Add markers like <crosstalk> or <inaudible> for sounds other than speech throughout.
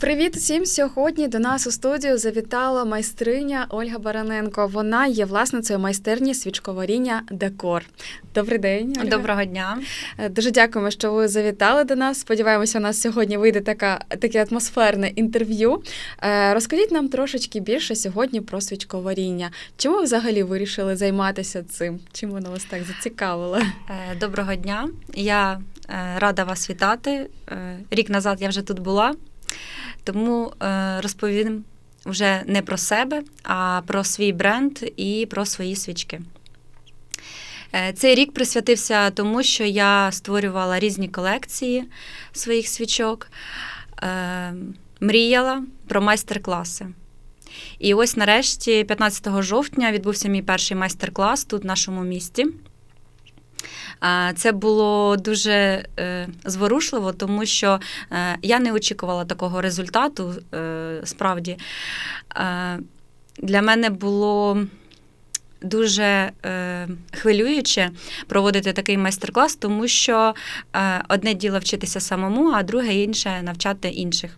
Привіт усім! Сьогодні до нас у студію завітала майстриня Ольга Бараненко. Вона є власницею майстерні свічковаріння Декор. Добрий день. Ольга. Доброго дня. Е, Дуже дякуємо, що ви завітали до нас. Сподіваємося, у нас сьогодні вийде така, таке атмосферне інтерв'ю. Е, Розкажіть нам трошечки більше сьогодні про свічковаріння. Чому ви взагалі вирішили займатися цим? Чим воно вас так зацікавило? Е, Доброго дня. Я рада вас вітати. Рік назад я вже тут була, тому е, розповім вже не про себе, а про свій бренд і про свої свічки. Е, Цей рік присвятився тому, що я створювала різні колекції своїх свічок, е, мріяла про майстер-класи. І ось нарешті, 15 жовтня, відбувся мій перший майстер-клас тут, в нашому місті. Це було дуже е, зворушливо, тому що е, я не очікувала такого результату. Е, справді, для мене було дуже хвилююче проводити такий майстер-клас, тому що одне діло вчитися самому, а друге інше навчати інших.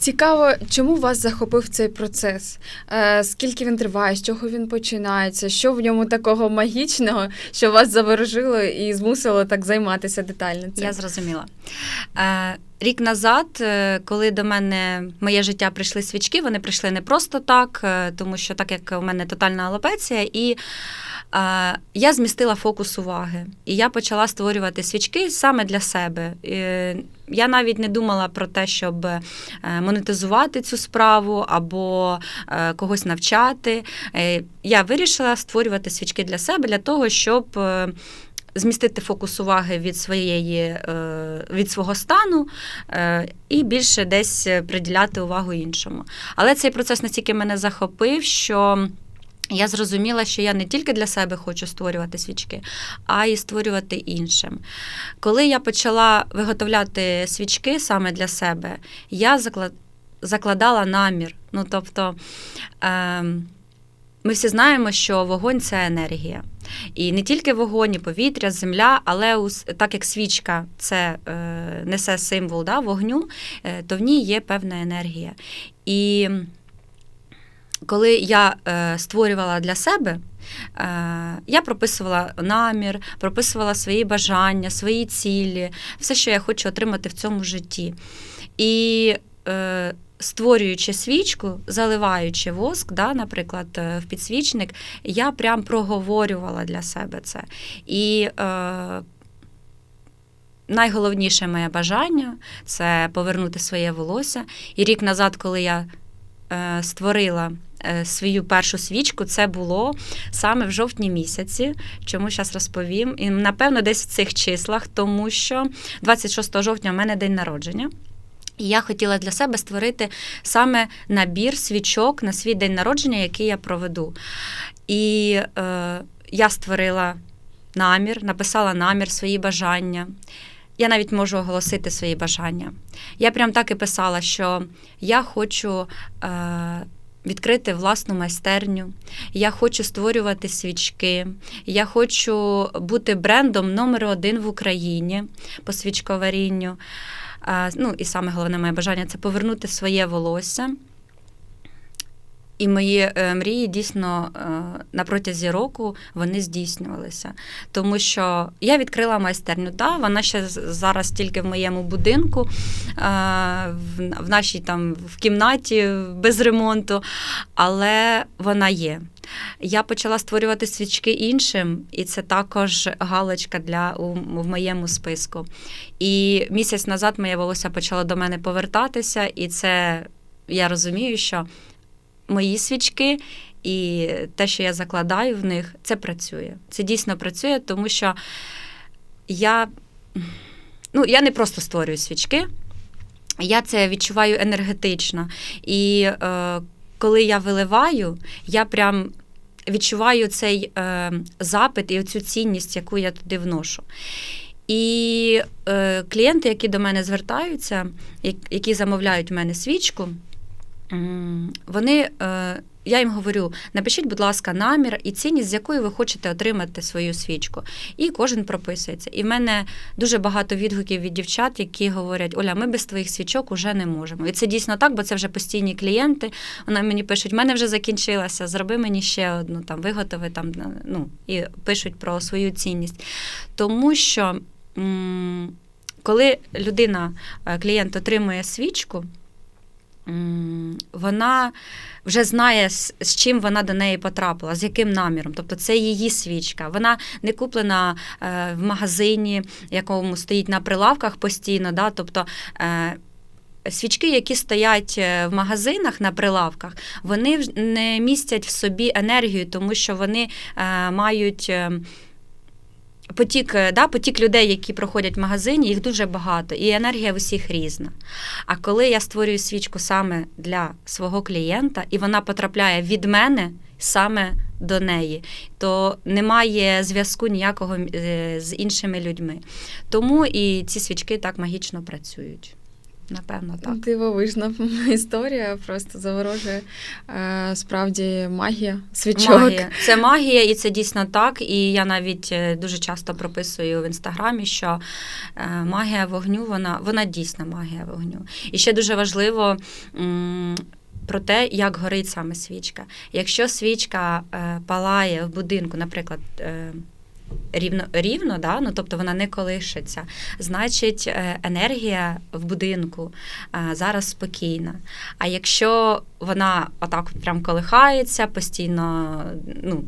Цікаво, чому вас захопив цей процес? Е, Скільки він триває, з чого він починається? Що в ньому такого магічного, що вас заворожило і змусило так займатися детально цим? Я зрозуміла. Е, Рік назад, е, коли до мене в моє життя прийшли свічки, вони прийшли не просто так, тому що так як у мене тотальна алопеція, і е, я змістила фокус уваги. І я почала створювати свічки саме для себе. Я навіть не думала про те, щоб е, монетизувати цю справу або е, когось навчати. Е, Я вирішила створювати свічки для себе, для того, щоб. змістити фокус уваги від своєї від свого стану і більше десь приділяти увагу іншому. Але цей процес настільки мене захопив, що. Я зрозуміла, що я не тільки для себе хочу створювати свічки, а й створювати іншим. Коли я почала виготовляти свічки саме для себе, я закладала намір. Ну, тобто, ем, ми всі знаємо, що вогонь це енергія. І не тільки вогонь, і повітря, земля, але так як свічка це е, несе символ да, вогню, е, то в ній є певна енергія. І коли я е, створювала для себе, е, я прописувала намір, прописувала свої бажання, свої цілі, все, що я хочу отримати в цьому житті. І е, створюючи свічку, заливаючи воск, да, наприклад, е, в підсвічник, я прям проговорювала для себе це. І е, найголовніше моє бажання це повернути своє волосся. І рік назад, коли я е, створила свою першу свічку, це було саме в жовтні місяці. Чому зараз розповім? І напевно десь в цих числах, тому що 26 жовтня у мене день народження. І я хотіла для себе створити саме набір свічок на свій день народження, який я проведу. І е, я створила намір, написала намір, свої бажання. Я навіть можу оголосити свої бажання. Я прям так і писала, що я хочу е, відкрити власну майстерню, я хочу створювати свічки, я хочу бути брендом номер один в Україні по свічковарінню. Ну і саме головне моє бажання це повернути своє волосся. І мої е, мрії дійсно е, на протязі року вони здійснювалися. Тому що я відкрила майстерню. Да, вона ще зараз тільки в моєму будинку, е, в, нашій там в кімнаті без ремонту, але вона є. Я почала створювати свічки іншим, і це також галочка для у, в моєму списку. І місяць назад моє волосся почало до мене повертатися, і це я розумію, що мої свічки і те, що я закладаю в них, це працює. Це дійсно працює, тому що я, ну, я не просто створюю свічки, я це відчуваю енергетично. І е, коли я виливаю, я прям відчуваю цей е, запит і цю цінність, яку я туди вношу. І е, клієнти, які до мене звертаються, які замовляють в мене свічку, вони, е, я їм говорю: напишіть, будь ласка, намір і цінність, з якою ви хочете отримати свою свічку. І кожен прописується. І в мене дуже багато відгуків від дівчат, які говорять: Оля, ми без твоїх свічок уже не можемо. І це дійсно так, бо це вже постійні клієнти. Вони мені пишуть: в мене вже закінчилася, зроби мені ще одну там, виготови там, ну і пишуть про свою цінність. Тому що. Коли людина, е, клієнт отримує свічку, вона вже знає, з чим вона до неї потрапила, з яким наміром. Тобто це її свічка. Вона не куплена е, в магазині, якому стоїть на прилавках постійно. Да? Тобто, е, Свічки, які стоять е, в магазинах на прилавках, вони не містять в собі енергію, тому що вони мають е, потік, е, да, потік людей, які проходять в магазині, їх дуже багато, і енергія в усіх різна. А коли я створюю свічку саме для свого клієнта, і вона потрапляє від мене саме до неї, то немає зв'язку ніякого е, з іншими людьми. Тому і ці свічки так магічно працюють. Напевно, так. Дивовижна <laughs> історія, просто заворожує. Е, Справді магія, свічок. Магія. Це магія, і це дійсно так. І я навіть е, дуже часто прописую в інстаграмі, що е, магія вогню, вона, вона дійсно магія вогню. І ще дуже важливо. Про те, як горить саме свічка. Якщо свічка е, палає в будинку, наприклад, е, рівно, рівно да? ну, тобто вона не колишиться, значить е, енергія в будинку е, зараз спокійна. А якщо вона отак прям колихається, постійно, ну.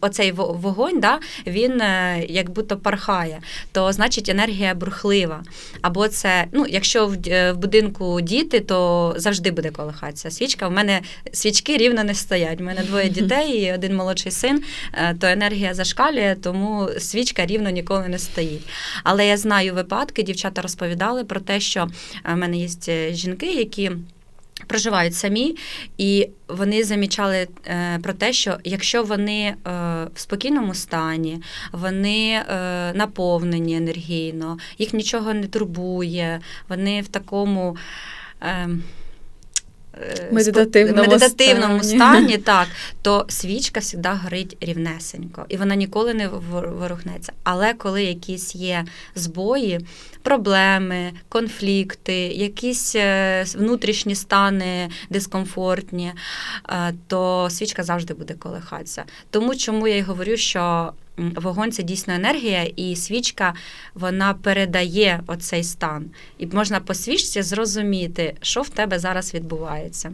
Оцей вогонь, да, він е, як будто пархає, то значить енергія бурхлива. Або це, ну, якщо в, в будинку діти, то завжди буде колихатися. Свічка. В мене свічки рівно не стоять. У мене двоє дітей і один молодший син, е, то енергія зашкалює, тому свічка рівно ніколи не стоїть. Але я знаю випадки, дівчата розповідали про те, що е, в мене є е, жінки, які. Проживають самі, і вони замічали е, про те, що якщо вони е, в спокійному стані, вони е, наповнені енергійно, їх нічого не турбує, вони в такому. Е, Медитативному медитативному стані. стані, <laughs> так, то свічка завжди горить рівнесенько, і вона ніколи не ворухнеться. Але коли якісь є збої, проблеми, конфлікти, якісь е, внутрішні стани дискомфортні, е, то свічка завжди буде колихатися. Тому чому я й говорю, що вогонь це дійсно енергія, і свічка вона передає оцей стан. І можна по свічці зрозуміти, що в тебе зараз відбувається.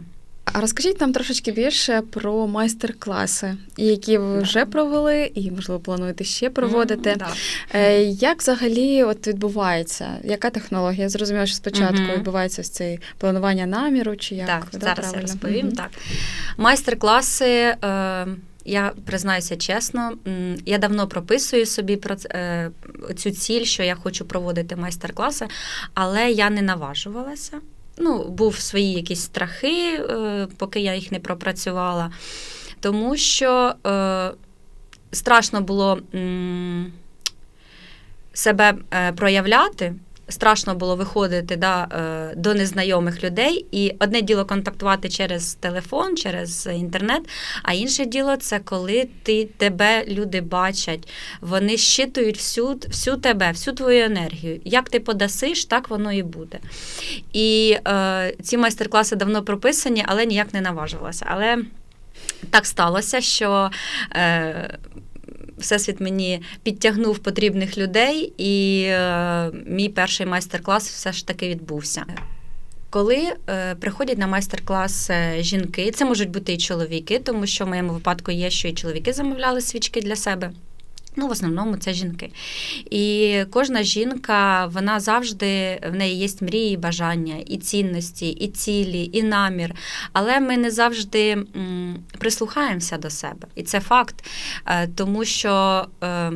А розкажіть нам трошечки більше про майстер-класи, які ви вже провели, і можливо плануєте ще проводити. М, да. Е, Як взагалі от відбувається? Яка технологія? Я зрозуміла, що спочатку Мгм. відбувається ось цей планування наміру, чи як так, да, зараз правильно? я розповім. Мгм. Так. Майстер-класи. Е, я признаюся чесно, я давно прописую собі про е, цю ціль, що я хочу проводити майстер-класи, але я не наважувалася. Ну, був свої якісь страхи, е, поки я їх не пропрацювала. Тому що е, страшно було себе проявляти. Страшно було виходити да, е, до незнайомих людей, і одне діло контактувати через телефон, через інтернет, а інше діло це коли ти тебе люди бачать, вони щитують всю, всю тебе, всю твою енергію. Як ти подасиш, так воно і буде. І е, ці майстер-класи давно прописані, але ніяк не наважувалася. Але так сталося, що. Е, Всесвіт мені підтягнув потрібних людей, і е, мій перший майстер-клас все ж таки відбувся. Коли е, приходять на майстер-клас е, жінки, це можуть бути і чоловіки, тому що в моєму випадку є, що і чоловіки замовляли свічки для себе. Ну, в основному це жінки. І кожна жінка, вона завжди в неї є мрії, бажання, і цінності, і цілі, і намір. Але ми не завжди прислухаємося до себе. І це факт. Е, Тому що. е,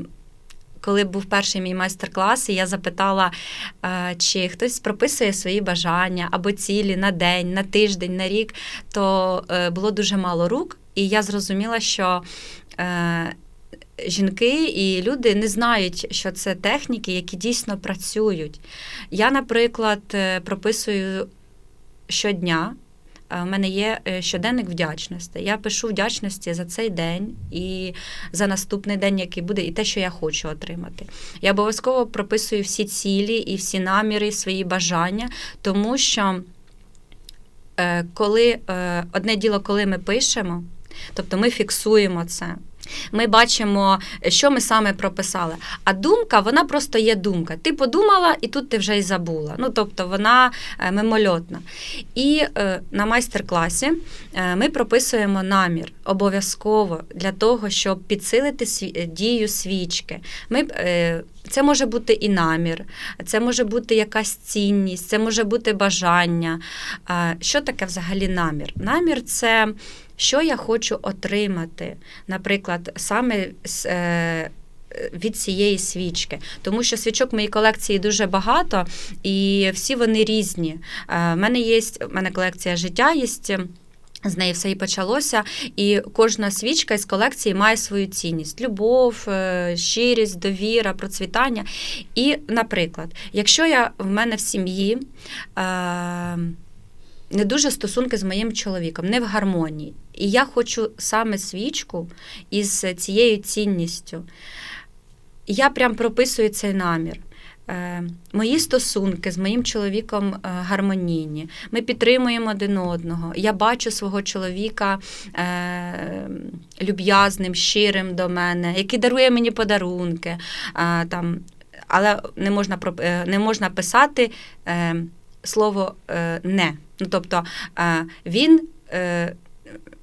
Коли був перший мій майстер-клас, і я запитала, е, чи хтось прописує свої бажання або цілі на день, на тиждень, на рік, то було дуже мало рук, і я зрозуміла, що жінки і люди не знають, що це техніки, які дійсно працюють. Я, наприклад, е, прописую щодня. е, в мене є е, щоденник вдячності. Я пишу вдячності за цей день і за наступний день, який буде, і те, що я хочу отримати. Я обов'язково прописую всі цілі і всі наміри, свої бажання, тому що е, коли е, одне діло, коли ми пишемо, тобто ми фіксуємо це. Ми бачимо, що ми саме прописали. А думка, вона просто є думка. Ти подумала, і тут ти вже й забула. Ну, тобто вона е, мимольотна. І е, на майстер-класі е, ми прописуємо намір обов'язково для того, щоб підсилити сві- е, дію свічки. Ми, е, це може бути і намір, це може бути якась цінність, це може бути бажання. Е, Що таке взагалі намір? Намір це що я хочу отримати, наприклад, саме з. е, Від цієї свічки, тому що свічок в моїй колекції дуже багато, і всі вони різні. Е, В мене є в мене колекція життя є. З неї все і почалося, і кожна свічка із колекції має свою цінність: любов, е, щирість, довіра, процвітання. І, наприклад, якщо я в мене в сім'ї е, не дуже стосунки з моїм чоловіком, не в гармонії, і я хочу саме свічку із цією цінністю, я прям прописую цей намір. Е, Мої стосунки з моїм чоловіком е, гармонійні. Ми підтримуємо один одного. Я бачу свого чоловіка е, люб'язним, щирим до мене, який дарує мені подарунки. Там, але не можна, не можна писати слово не. Ну, тобто е, він е,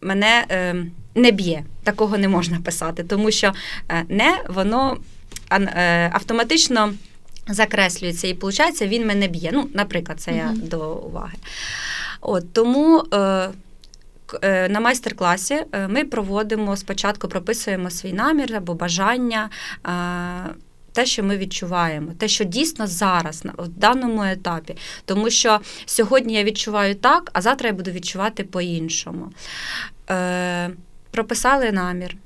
мене е, не б'є. Такого не можна писати, тому що е, не воно е, автоматично закреслюється і виходить, він мене б'є. Ну, наприклад, це я до уваги. От, тому на майстер-класі ми проводимо спочатку, прописуємо свій намір або бажання. Те, що ми відчуваємо, те, що дійсно зараз, на даному етапі. Тому що сьогодні я відчуваю так, а завтра я буду відчувати по-іншому. Е, прописали намір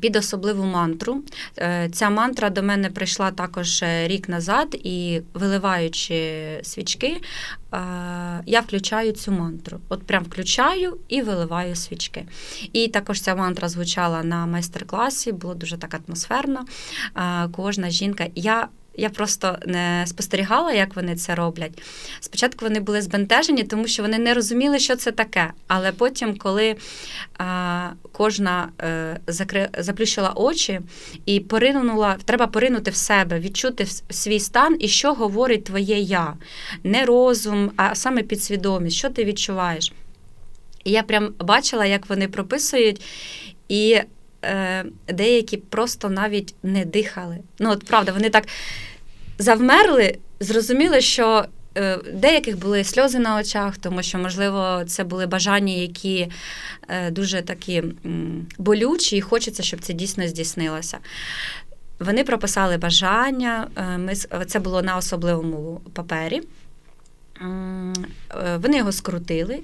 під особливу мантру. Е, Ця мантра до мене прийшла також е, рік назад, і виливаючи свічки, е, я включаю цю мантру. От прям включаю і виливаю свічки. І також ця мантра звучала на майстер-класі, було дуже так атмосферно. Е, Кожна жінка. Я я просто не спостерігала, як вони це роблять. Спочатку вони були збентежені, тому що вони не розуміли, що це таке. Але потім, коли а, кожна е, закри... заплющила очі і поринула, треба поринути в себе, відчути свій стан і що говорить твоє я. Не розум, а саме підсвідомість, що ти відчуваєш. І я прям бачила, як вони прописують, і е, деякі просто навіть не дихали. Ну, от правда, вони так завмерли, зрозуміли, що е, деяких були сльози на очах, тому що, можливо, це були бажання, які е, дуже такі м, болючі, і хочеться, щоб це дійсно здійснилося. Вони прописали бажання, е, ми, це було на особливому папері. Е, Вони його скрутили,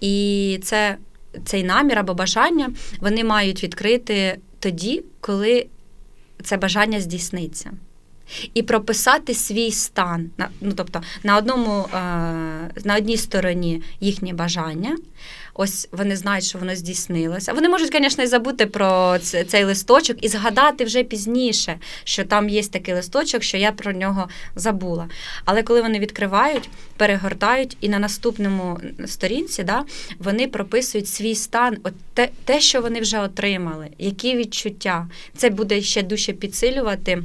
і це, цей намір або бажання вони мають відкрити тоді, коли це бажання здійсниться. І прописати свій стан. Ну, тобто, на, одному, е, на одній стороні їхні бажання, ось вони знають, що воно здійснилося. Вони можуть, звісно, і забути про цей листочок і згадати вже пізніше, що там є такий листочок, що я про нього забула. Але коли вони відкривають, перегортають, і на наступному сторінці да, вони прописують свій стан, от те, те, що вони вже отримали, які відчуття. Це буде ще дужче підсилювати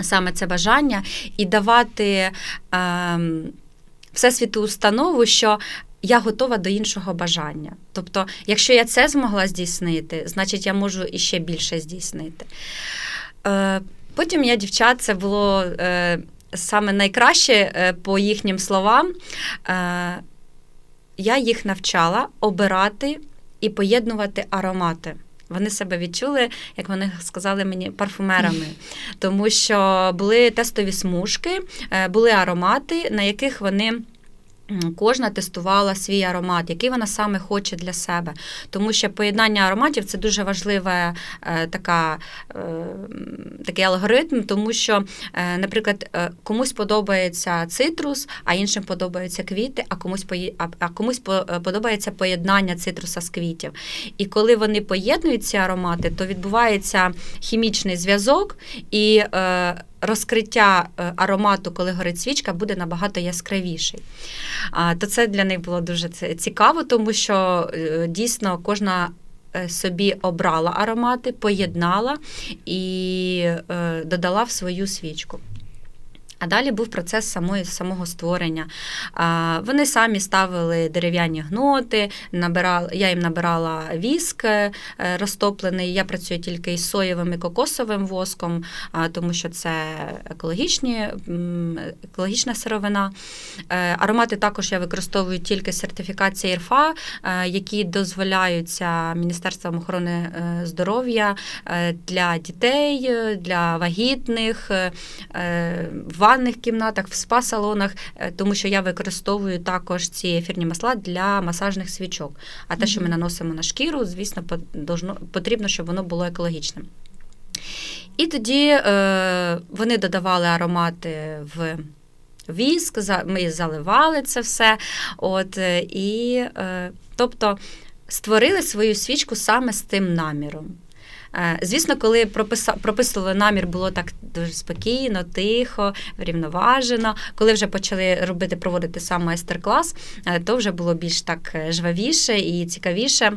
саме це бажання і давати ем, всесвіту установу, що я готова до іншого бажання. Тобто, якщо я це змогла здійснити, значить я можу іще більше здійснити. Е, потім я дівчат, це було е, саме найкраще е, по їхнім словам. Я їх навчала обирати і поєднувати аромати. Вони себе відчули, як вони сказали мені, парфумерами, <laughs> тому що були тестові смужки, були аромати, на яких вони Кожна тестувала свій аромат, який вона саме хоче для себе. Тому що поєднання ароматів це дуже важлива е, така, е, такий алгоритм, тому що, е, наприклад, комусь подобається цитрус, а іншим подобаються квіти, а комусь а, комусь по- подобається поєднання цитруса з квітів. І коли вони поєднують ці аромати, то відбувається хімічний зв'язок і розкриття е, аромату, коли горить свічка, буде набагато яскравіший. То це для них було дуже цікаво, тому що е, дійсно кожна. е, Собі обрала аромати, поєднала і додала в свою свічку. А далі був процес самої, самого створення. А, Вони самі ставили дерев'яні гноти, набирали, я їм набирала віск е, розтоплений. Я працюю тільки із соєвим і кокосовим воском, а, тому що це екологічні, екологічна сировина. Е, Аромати також я використовую тільки сертифікації ІРФА, е, які дозволяються Міністерством охорони здоров'я для дітей, для вагітних, ванних кімнатах, в спа-салонах, е, тому що я використовую також ці ефірні масла для масажних свічок. А те, що ми наносимо на шкіру, звісно, потрібно, щоб воно було екологічним. І тоді е, вони додавали аромати в віск, ми заливали це все. От, е, і, е, тобто створили свою свічку саме з тим наміром. Е, Звісно, коли прописували намір, було так дуже спокійно, тихо, врівноважено. Коли вже почали робити, проводити сам майстер-клас, е, то вже було більш так е, жвавіше і цікавіше.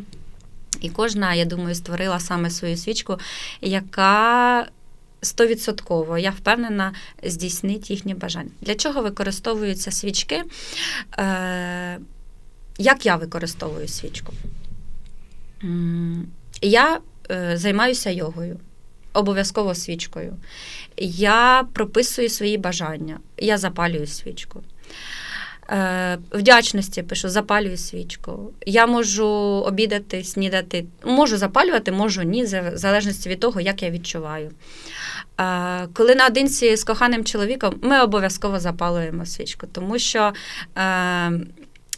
І кожна, я думаю, створила саме свою свічку, яка стовідсотково, я впевнена, здійснить їхні бажання. Для чого використовуються свічки? Як я використовую свічку? Я займаюся йогою, обов'язково свічкою. Я прописую свої бажання, я запалюю свічку. Е, Вдячності пишу, запалюю свічку. Я можу обідати, снідати. Можу запалювати, можу ні, в залежності від того, як я відчуваю. Е, Коли наодинці з коханим чоловіком, ми обов'язково запалюємо свічку, тому що е,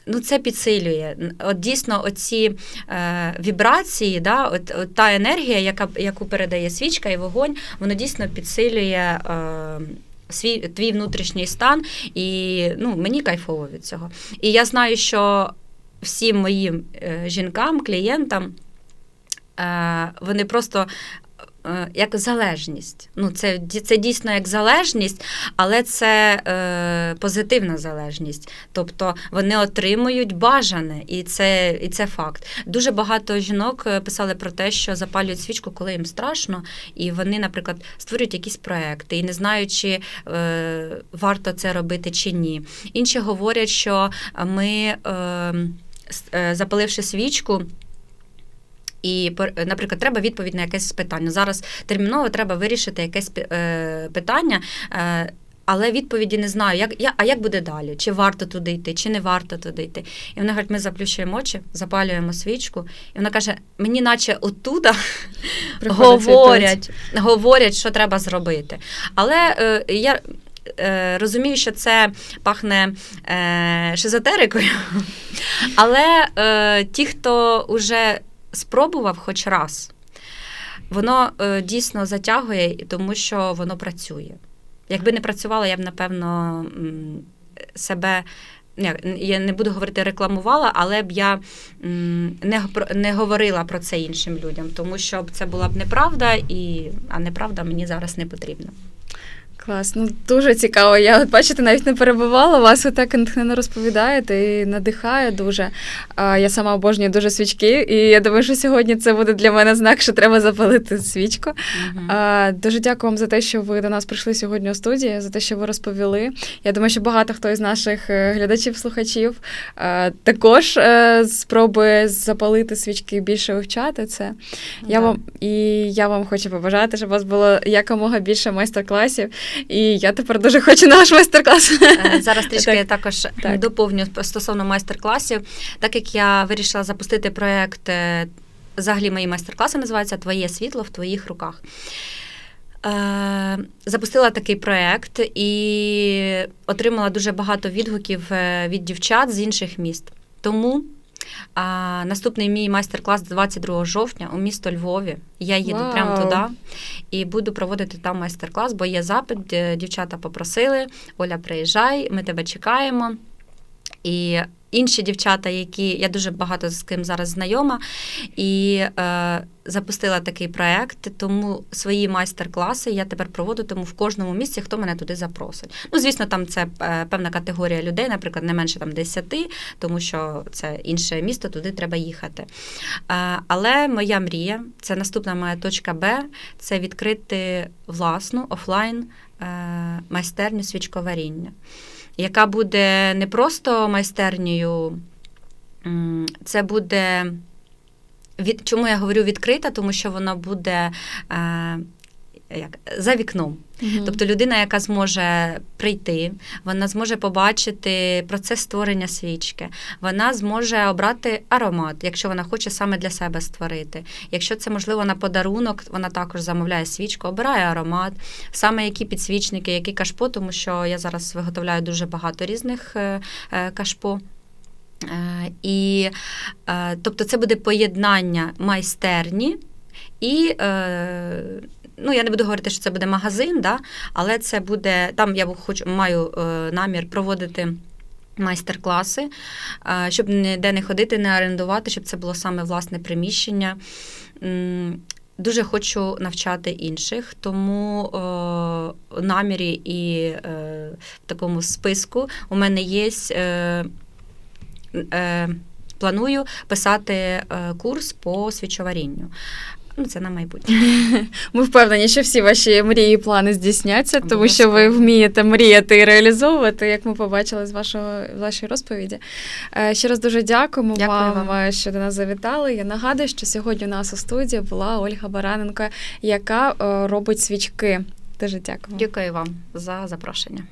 ну, це підсилює. От дійсно, оці е, вібрації, да, от, от та енергія, яка, яку передає свічка і вогонь, воно дійсно підсилює. Е, Свій твій внутрішній стан, і ну, мені кайфово від цього. І я знаю, що всім моїм е, жінкам, клієнтам, е, вони просто як залежність. Ну, це, це дійсно як залежність, але це е, позитивна залежність. Тобто вони отримують бажане, і це, і це факт. Дуже багато жінок е, писали про те, що запалюють свічку, коли їм страшно, і вони, наприклад, створюють якісь проекти і не знають, чи е, варто це робити чи ні. Інші говорять, що ми, е, е, запаливши свічку. І, наприклад, треба відповідь на якесь питання. Зараз терміново треба вирішити якесь е, питання, е, але відповіді не знаю. Як, я, а як буде далі? Чи варто туди йти, чи не варто туди йти? І вона говорить, ми заплющуємо очі, запалюємо свічку, і вона каже: мені, наче Приходить говорять, говорять, що треба зробити. Але е, я. е, Розумію, що це пахне е, шизотерикою, але е, ті, хто вже спробував хоч раз, воно е, дійсно затягує, тому що воно працює. Якби не працювало, я б, напевно, себе. Я не буду говорити рекламувала, але б я не, не говорила про це іншим людям, тому що це була б неправда, і, а неправда мені зараз не потрібна. Клас, ну дуже цікаво. Я от бачите, навіть не перебувала. Вас ви так натхненно розповідаєте і надихає дуже. А, я сама обожнюю дуже свічки, і я думаю, що сьогодні це буде для мене знак, що треба запалити свічку. А, дуже дякую вам за те, що ви до нас прийшли сьогодні у студії, за те, що ви розповіли. Я думаю, що багато хто із наших е, глядачів, слухачів е, також е, спробує запалити свічки більше вивчати це. Я Да. вам і я вам хочу побажати, щоб у вас було якомога більше майстер-класів. І я тепер дуже хочу на ваш майстер-клас. Е, Зараз трішки Так. я також Так. доповню стосовно майстер-класів. Так як я вирішила запустити проєкт, е, взагалі мої майстер-класи називаються Твоє світло в твоїх руках. Е, запустила такий проєкт і отримала дуже багато відгуків від дівчат з інших міст. Тому а, наступний мій майстер-клас 22 жовтня у місто Львові. Я їду wow. прямо туди і буду проводити там майстер-клас, бо є запит. Дівчата попросили: Оля, приїжджай, ми тебе чекаємо. І інші дівчата, які я дуже багато з ким зараз знайома, і е, запустила такий проект, тому свої майстер-класи я тепер проводу тому в кожному місці, хто мене туди запросить. Ну, звісно, там це е, певна категорія людей, наприклад, не менше там 10, тому що це інше місто, туди треба їхати. Е, але моя мрія, це наступна моя точка Б, це відкрити власну офлайн е, майстерню свічковаріння яка буде не просто майстернею, це буде. Від, чому я говорю відкрита? Тому що вона буде е, як, за вікном. Мгм. Тобто людина, яка зможе прийти, вона зможе побачити процес створення свічки, вона зможе обрати аромат, якщо вона хоче саме для себе створити. Якщо це можливо на подарунок, вона також замовляє свічку, обирає аромат, саме які підсвічники, які кашпо, тому що я зараз виготовляю дуже багато різних е, е, кашпо. Е, І, тобто, це буде поєднання майстерні і. Ну, я не буду говорити, що це буде магазин, да? але це буде там. Я хочу маю е, намір проводити майстер-класи, е, щоб ніде не ходити, не орендувати, щоб це було саме власне приміщення. Дуже хочу навчати інших, тому е, намірі і в такому списку у мене є. Планую писати курс по свічоварінню. Ну, це на майбутнє. <laughs> Ми впевнені, що всі ваші мрії і плани здійсняться, тому що ви вмієте мріяти і реалізовувати, як ми побачили з вашого вашої розповіді. Е, Ще раз дуже дякуємо Дякую вам, вам. е, що до нас завітали. Я нагадую, що сьогодні у нас у студії була Ольга Бараненко, яка е, робить свічки. Дуже дякую. Дякую вам за запрошення.